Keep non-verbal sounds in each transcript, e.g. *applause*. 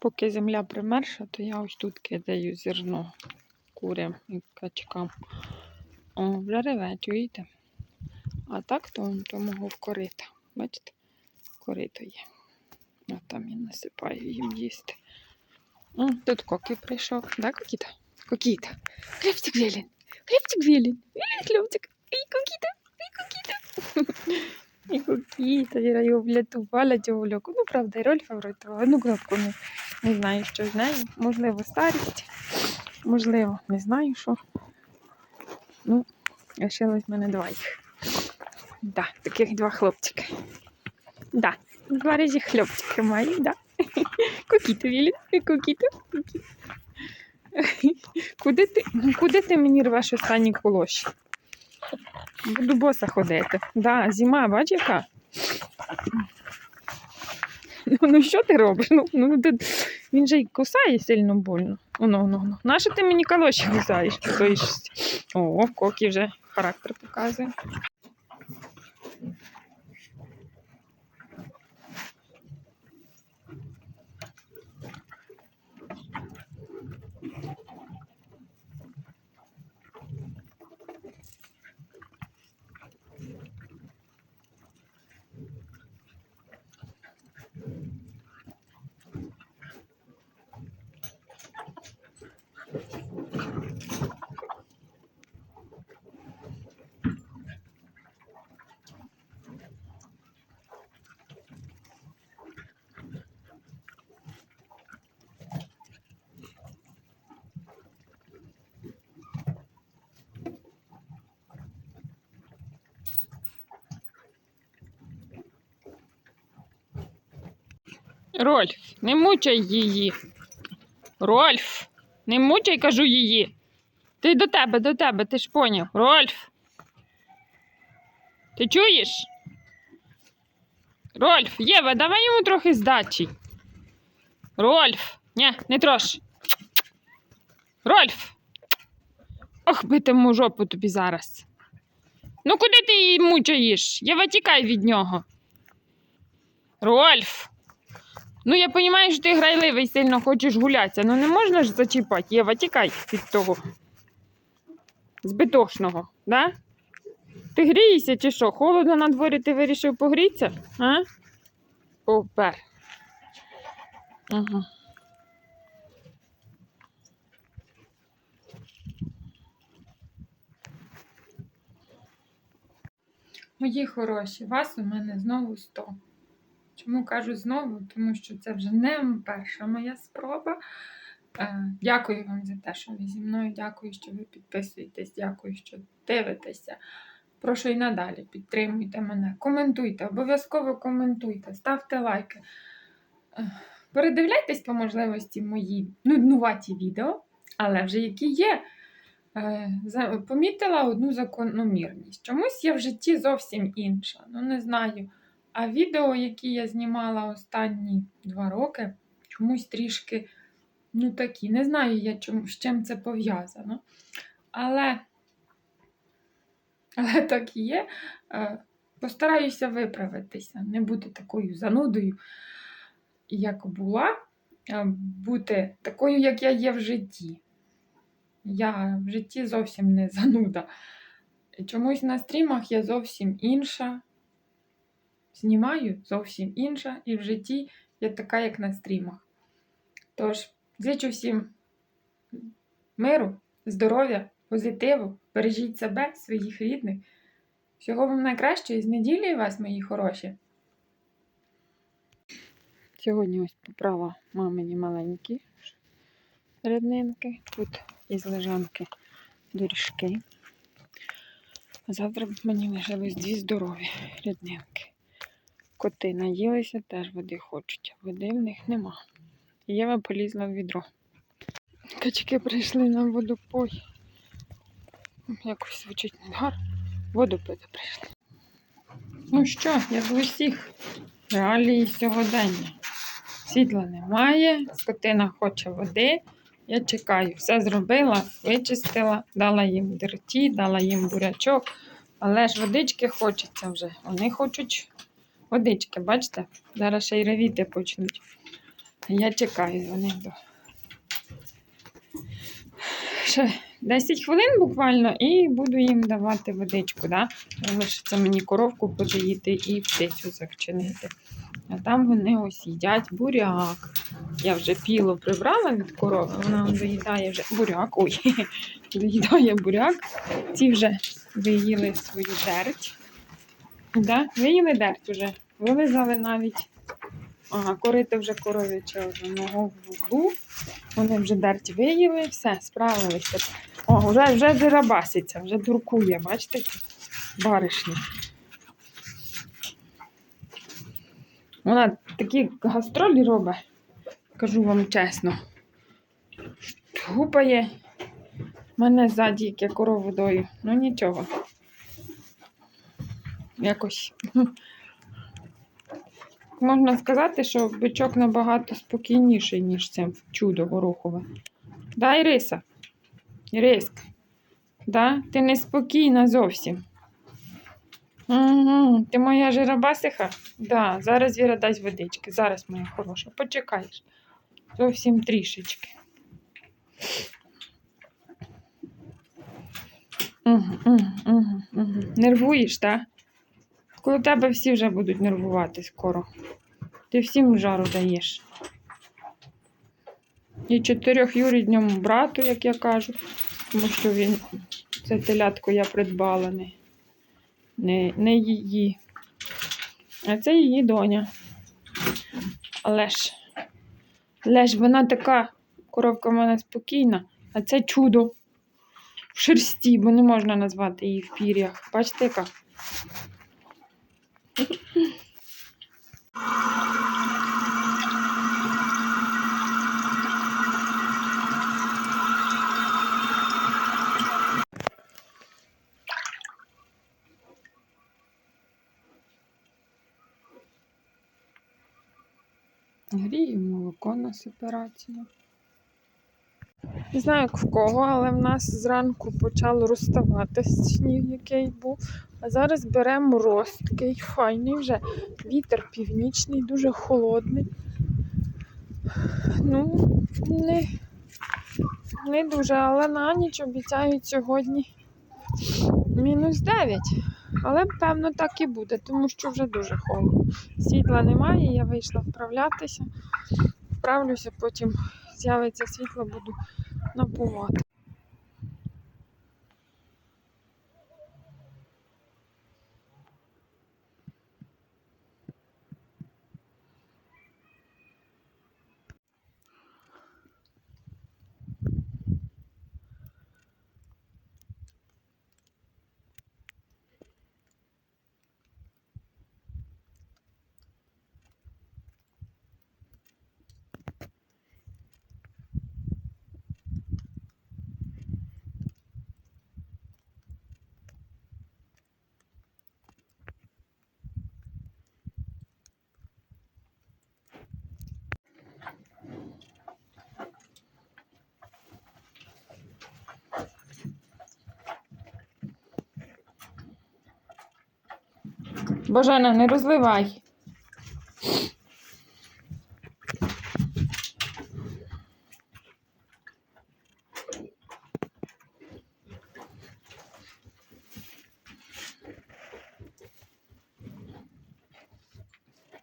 Поки земля примерша, то я ось тут кидаю зерно курям і качкам. О, вже реве, чуєте? А так то, то мого в корита. Бачите? Корито є. А там я насипаю їм їсти. О, тут коки прийшов. Да, Кокіта? Кокіта. Хлібчик Велін. Хлібчик. Велін хлібчик. І Кокіта. І Кокіта. *laughs* І Кокіта. Я його влятувала цього льоку. Ну, правда, і Рольфа врятувала. Одну кнопку не, не знаю, що з нею. Можливо, старість. Можливо, не знаю, що. Ну, лишилось в мене два їх. Да, таких два хлопчики. Да, два різі хлопчики маю, да. Кукіто, Вілі, кукіто. Куди ти, ну, куди ти мені рвеш останні колоші? Буду боса ходити. Да, зима, бач яка? Ну, ну що ти робиш? Ну, ну, ти, він же й кусає сильно больно. Оно, оно, оно. Наше ти мені калоші кусаєш? Боїшся? О, кокі вже характер показує. Рольф, не мучай її. Рольф, не мучай, кажу її. Ти до тебе, до тебе, ти ж поняв. Рольф. Ти чуєш? Рольф, Єва, давай йому трохи здачі. Рольф, ні, не трош. Рольф. Ох, битиму жопу тобі зараз. Ну куди ти її мучаєш? Єва, тікай від нього. Рольф. Ну, я розумію, що ти грайливий сильно хочеш гулятися, ну не можна ж зачіпати. Єва, тікай від того збитошного, да? Ти грієшся чи що? Холодно на дворі ти вирішив погрітися? А? Опер. Ага. Мої хороші, вас у мене знову 100. Чому кажу знову? Тому що це вже не перша моя спроба. Е, Дякую вам за те, що ви зі мною. Дякую, що ви підписуєтесь, дякую, що дивитеся. Прошу і надалі підтримуйте мене. Коментуйте, обов'язково коментуйте, ставте лайки. Е, Передивляйтесь по можливості мої нуднуваті відео, але вже які є. Е, Помітила одну закономірність. Чомусь я в житті зовсім інша. Ну, не знаю. А відео, які я знімала останні два роки, чомусь трішки, ну такі, не знаю я, чому, з чим це пов'язано. Але, але так і є. Е, Постараюся виправитися, не бути такою занудою, як була, бути такою, як я є в житті. Я в житті зовсім не зануда. Чомусь на стрімах я зовсім інша знімаю зовсім інша, і в житті я така, як на стрімах. Тож, зичу всім миру, здоров'я, позитиву, бережіть себе, своїх рідних. Всього вам найкращого і з неділі вас, мої хороші. Сьогодні ось поправа мамині маленькі ріднинки. Тут із лежанки доріжки. А завтра мені лишилось дві здорові ріднинки. Коти наїлися, теж води хочуть, води в них нема. Єва полізла в відро. Качки прийшли на водопой. Якось звучить негарно. Воду пити прийшли. Ну що, як в усіх реалії сьогодення. Світла немає, скотина хоче води. Я чекаю, все зробила, вичистила, дала їм дерті, дала їм бурячок, але ж водички хочеться вже. Вони хочуть водички, бачите? Зараз ще й ревіти почнуть. Я чекаю вони до. Ще 10 хвилин буквально і буду їм давати водичку. Да? Лишиться мені коровку подоїти і птицю завчинити. А там вони ось їдять буряк. Я вже піло прибрала від корови, вона он доїдає вже буряк. Ой, *laughs* доїдає буряк. Ці вже виїли свою дерть. Да? Виїли дерть вже. Вилизали навіть. Ага, корити вже коров'яче в углу. Вони вже дерть виїли, все, справилися. О, вже, вже дерабаситься, вже дуркує, бачите? Баришня. Вона такі гастролі робить, кажу вам чесно. Гупає мене ззаді, як я корову дою. Ну нічого. Якось. Можна сказати, що бичок набагато спокійніший, ніж це чудо горохове. Да, Іриса? Іриска, да? ти неспокійна зовсім. Угу. Ти моя жиробасиха? Да, зараз Віра дасть водички. Зараз, моя хороша, почекаєш. Зовсім трішечки. Угу, угу, угу, угу. Нервуєш, так? Коли тебе всі вже будуть нервувати скоро. Ти всім жару даєш. І чотирьох чотирьохюрідньому брату, як я кажу, тому що він це телятко я придбала, не, не, не її. А це її доня. Але ж, але вона така, коровка в мене спокійна, а це чудо в шерсті, бо не можна назвати її в пір'ях. Бачите, яка? Грію молоко на сепарацію. Не знаю, як в кого, але в нас зранку почало розставати сніг, який був. А зараз беремо мороз, такий файний вже. Вітер північний, дуже холодний. Ну, не, не дуже, але на ніч обіцяють сьогодні мінус 9. Але, певно, так і буде, тому що вже дуже холодно. Світла немає, я вийшла вправлятися. Вправлюся, потім з'явиться світло, буду напувати. Божена, не розливай.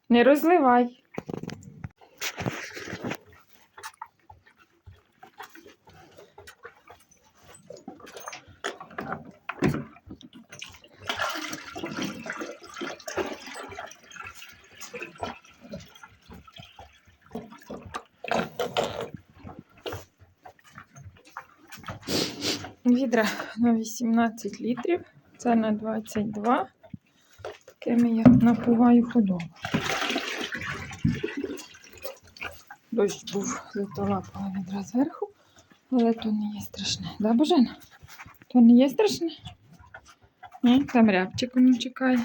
Не розливай. Відра на 18 літрів, це на 22. Такими я напуваю худобу. Дощ був литолапала відра зверху, але то не є страшне. Да, Божена? То не є страшне? Ні, там рябчик воно чекає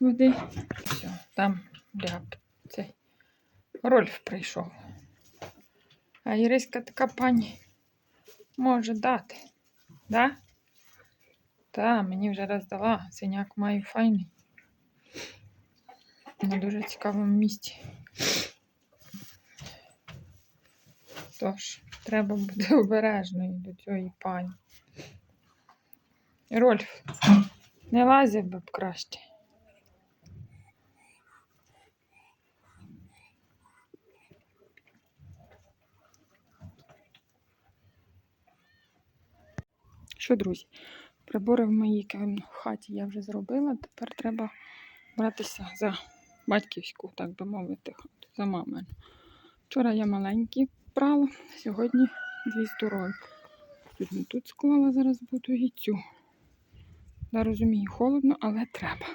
води. Все, там ряб. Цей Рольф прийшов. А Іриська така пані може дати. Да? Та, мені вже раз дала. Синяк маю файний. На дуже цікавому місці. Тож, треба бути *laughs* обережною до цієї пані. Рольф, не лазив би б краще. Що, друзі, прибори в моїй хаті я вже зробила. Тепер треба братися за батьківську, так би мовити, хату, за мамину. Вчора я маленькі прала, сьогодні дві здорові. Тут не тут склала, зараз буду і цю. Я розумію, холодно, але треба.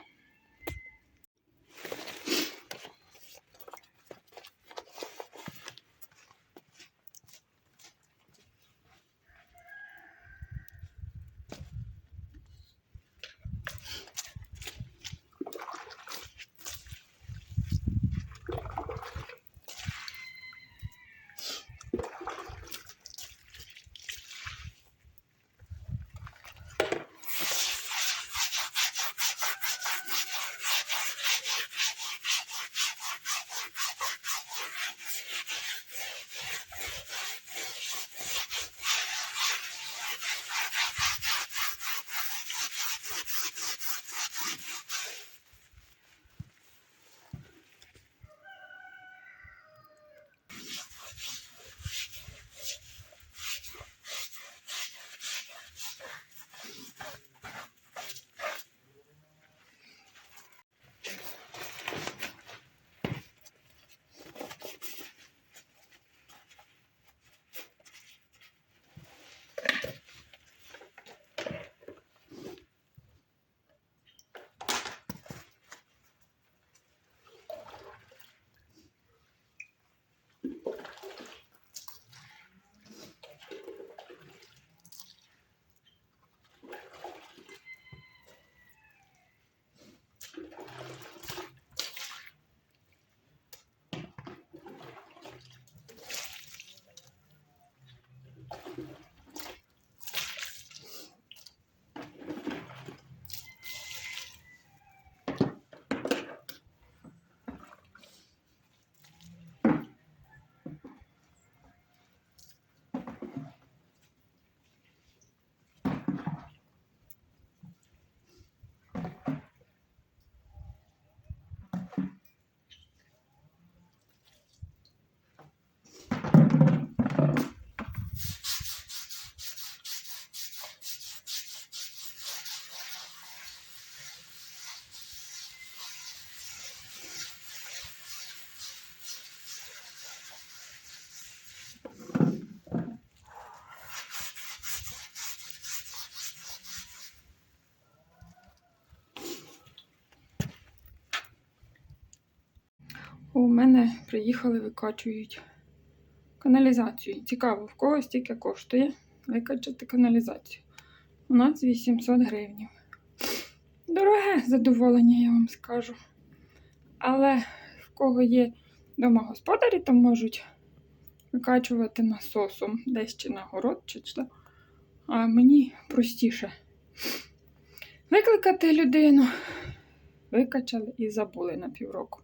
У мене приїхали, викачують каналізацію. Цікаво, в кого стільки коштує викачати каналізацію. У нас 800 гривень. Дороге задоволення, я вам скажу. Але в кого є домогосподарі, то можуть викачувати насосом десь чи на город, чи що. А мені простіше викликати людину. Викачали і забули на півроку.